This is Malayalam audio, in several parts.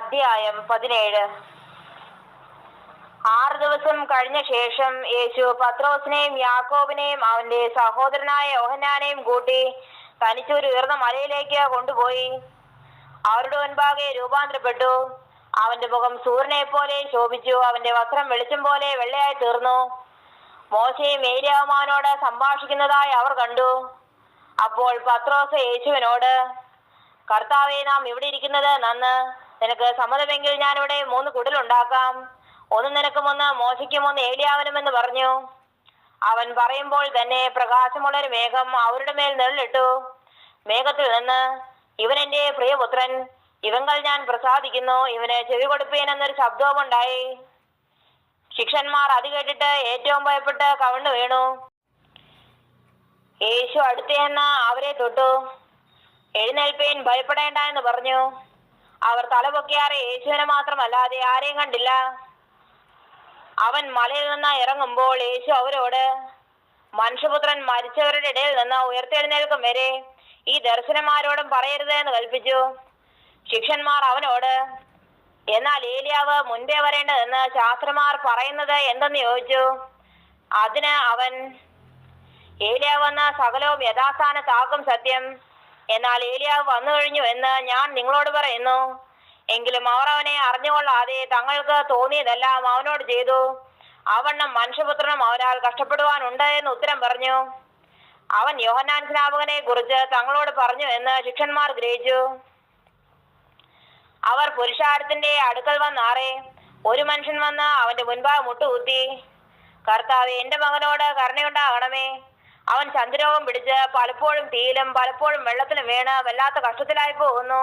അധ്യായം പതിനേഴ്. ആറ് ദിവസം കഴിഞ്ഞ ശേഷം യേശു പത്രോസിനെയും യാക്കോബിനെയും അവന്റെ സഹോദരനായ യോഹന്നാനെയും കൂട്ടി തനിച്ചൊരു ഉയർന്ന മലയിലേക്ക് കൊണ്ടുപോയി. അവരുടെ മുൻപാകെ രൂപാന്തരപ്പെട്ടു. അവന്റെ മുഖം സൂര്യനെ പോലെ ശോഭിച്ചു. അവന്റെ വസ്ത്രം വെളിച്ചം പോലെ വെള്ളയായി തീർന്നു. മോശയും ഏരിയാവുമാനോട് സംഭാഷിക്കുന്നതായി അവർ കണ്ടു. അപ്പോൾ പത്രോസ് യേശുവിനോട് കർത്താവെ നാം ഇവിടെ ഇരിക്കുന്നത് നന്ന്. നിനക്ക് സമ്മതമെങ്കിൽ ഞാൻ ഇവിടെ മൂന്ന് കുടിലുണ്ടാക്കാം. ഒന്ന് നിനക്കും ഒന്ന് മോശയ്ക്കും ഒന്ന് ഏലിയാവനുമെന്ന് പറഞ്ഞു. അവൻ പറയുമ്പോൾ തന്നെ പ്രകാശമുള്ളൊരു മേഘം അവരുടെ മേൽ നിഴലിട്ടു. മേഘത്തിൽ നിന്ന് ഇവൻ എന്റെ പ്രിയപുത്രൻ ഇവങ്ങൾ ഞാൻ പ്രസാദിക്കുന്നു ഇവന് ചെവി കൊടുപ്പീൻ എന്നൊരു ശബ്ദവും ഉണ്ടായി ശിക്ഷന്മാർ അത് കേട്ടിട്ട് ഏറ്റവും ഭയപ്പെട്ട് കവിണ്ണു വീണു. യേശു അടുത്തേന്ന് അവരെ തൊട്ടു. എഴുന്നേൽപ്പേൻ ഭയപ്പെടേണ്ട എന്ന് പറഞ്ഞു. അവർ തലപൊക്കിയാറെ യേശുവിനെ മാത്രമല്ലാതെ ആരെയും കണ്ടില്ല. അവൻ മലയിൽ നിന്ന് ഇറങ്ങുമ്പോൾ യേശു അവരോട് മനുഷ്യപുത്രൻ മരിച്ചവരുടെ ഇടയിൽ നിന്ന് ഉയർത്തെഴുന്നേൽക്കും വരെ ഈ ദർശനമാരോടും പറയരുത് എന്ന് കൽപ്പിച്ചു. ശിക്ഷന്മാർ അവനോട് എന്നാൽ ഏലിയാവ് മുൻപേ വരേണ്ടതെന്ന് ശാസ്ത്രമാർ പറയുന്നത് എന്തെന്ന് ചോദിച്ചു? അതിന് അവൻ ഏലിയാവ് വന്ന സകലവും യഥാസ്ഥാനത്താക്കും സത്യം. എന്നാൽ ഏലിയാവ് വന്നു കഴിഞ്ഞു എന്ന് ഞാൻ നിങ്ങളോട് പറയുന്നു. എങ്കിലും അവർ അവനെ അറിഞ്ഞുകൊള്ളാതെ തങ്ങൾക്ക് തോന്നിയതെല്ലാം അവനോട് ചെയ്തു. അവണ്ണം മനുഷ്യപുത്രനും അവനാൽ കഷ്ടപ്പെടുവാനുണ്ട് എന്ന് ഉത്തരം പറഞ്ഞു. അവൻ യോഹന്നാൻ സ്നാപകനെ കുറിച്ച് തങ്ങളോട് പറഞ്ഞു എന്ന് ശിക്ഷന്മാർ ഗ്രഹിച്ചു. അവർ പുരുഷാരത്തിന്റെ അടുക്കൽ വന്നാറെ. ഒരു മനുഷ്യൻ വന്ന് അവന്റെ മുൻപാകെ മുട്ടുകുത്തി. കർത്താവ് എന്റെ മകനോട് കരുണയുണ്ടാകണമേ. അവൻ ചന്ദ്രരോഗം പിടിച്ച് പലപ്പോഴും തീയിലും പലപ്പോഴും വെള്ളത്തിലും വീണ് വല്ലാത്ത കഷ്ടത്തിലായി പോകുന്നു.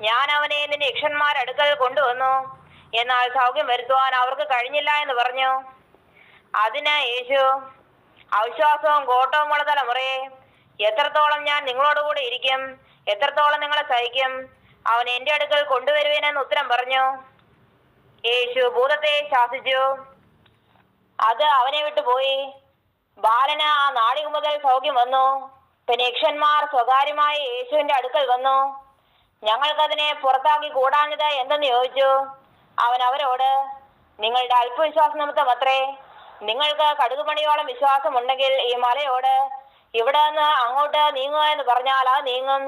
ഞാൻ അവനെ നിന്റെ യക്ഷന്മാരടുക്കൽ കൊണ്ടുവന്നു. എന്നാൽ സൗഖ്യം വരുത്തുവാൻ അവർക്ക് കഴിഞ്ഞില്ല എന്ന് പറഞ്ഞു. അതിന് യേശു അവിശ്വാസവും കോട്ടവും ഉള്ള തലമുറയെ എത്രത്തോളം ഞാൻ നിങ്ങളോടുകൂടെ ഇരിക്കും എത്രത്തോളം നിങ്ങളെ സഹിക്കും അവൻ എന്റെ അടുക്കൽ കൊണ്ടുവരുവേനെന്ന് ഉത്തരം പറഞ്ഞു. യേശു ഭൂതത്തെ ശാസിച്ചു. അത് അവനെ വിട്ടുപോയി. ബാലന് ആ നാളിക മുതൽ സൗഖ്യം വന്നു. പിന്നെ യക്ഷന്മാർ സ്വകാര്യമായി യേശുവിന്റെ അടുക്കൽ വന്നു. ഞങ്ങൾക്കതിനെ പുറത്താക്കി കൂടാഞ്ഞത് എന്തെന്ന് ചോദിച്ചു? അവൻ അവരോട് നിങ്ങളുടെ അല്പവിശ്വാസ നിമിത്തം അത്രേ നിങ്ങൾക്ക് കടുകുമണിയോളം വിശ്വാസം ഉണ്ടെങ്കിൽ ഈ മലയോട് ഇവിടെ നിന്ന് അങ്ങോട്ട് നീങ്ങുക എന്ന് പറഞ്ഞാൽ അത് നീങ്ങും.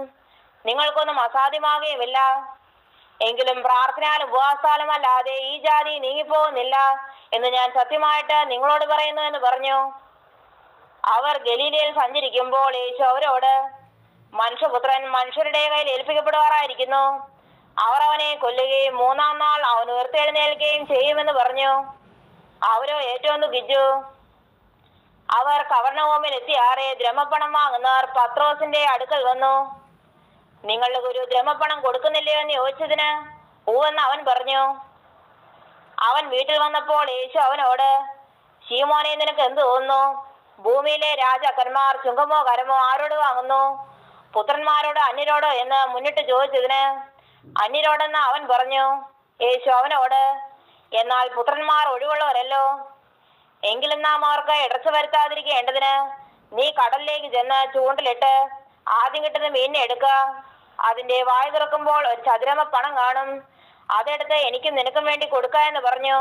നിങ്ങൾക്കൊന്നും അസാധ്യമാകുകയുമില്ല. എങ്കിലും പ്രാർത്ഥനാലും ഉപവാസാലും അല്ലാതെ ഈ ജാതി നീങ്ങിപ്പോകുന്നില്ല എന്ന് ഞാൻ സത്യമായിട്ട് നിങ്ങളോട് പറയുന്നു എന്ന് പറഞ്ഞു. അവർ ഗലീലയിൽ സഞ്ചരിക്കുമ്പോൾ യേശു അവരോട് മനുഷ്യപുത്രൻ മനുഷ്യരുടെ കയ്യിൽ ഏൽപ്പിക്കപ്പെടുവാറായിരിക്കുന്നു. അവർ അവനെ കൊല്ലുകയും മൂന്നാം നാൾ അവൻ ഉയർത്തെഴുന്നേൽക്കുകയും ചെയ്യുമെന്ന് പറഞ്ഞു. അവരോ ഏറ്റവും ദുഃഖിച്ചു. അവർ കവർണഹോമിൽ എത്തിയാറെ ദ്രമപ്പണം വാങ്ങുന്നവർ പത്രോസിന്റെ അടുക്കൽ വന്നു. നിങ്ങളുടെ ഗുരു ദ്രമപ്പണം കൊടുക്കുന്നില്ലയോ എന്ന് ചോദിച്ചതിന് ഊവെന്ന് അവൻ പറഞ്ഞു. അവൻ വീട്ടിൽ വന്നപ്പോൾ യേശു അവനോട് ശീമോനെ നിനക്ക് എന്ത് തോന്നുന്നു? ഭൂമിയിലെ രാജാക്കന്മാർ ചുങ്കമോ കരമോ ആരോട് വാങ്ങുന്നു? പുത്രന്മാരോട് അന്യരോടോ എന്ന് മുന്നിട്ട് ചോദിച്ചതിന് അന്യരോടെന്ന് അവൻ പറഞ്ഞു യേശു അവനോട് എന്നാൽ പുത്രന്മാർ ഒഴിവുള്ളവരല്ലോ. എങ്കിലും നാം അവർക്ക് ഇടച്ചു വരുത്താതിരിക്കേണ്ടതിന് നീ കടലിലേക്ക് ചെന്ന് ചൂണ്ടിലിട്ട് ആദ്യം കിട്ടുന്ന മീനിനെ എടുക്കുക അതിന്റെ വായു തുറക്കുമ്പോൾ ഒരു ചതുരമ പണം കാണും. അതെടുത്ത് എനിക്കും നിനക്കും വേണ്ടി കൊടുക്ക എന്ന് പറഞ്ഞു.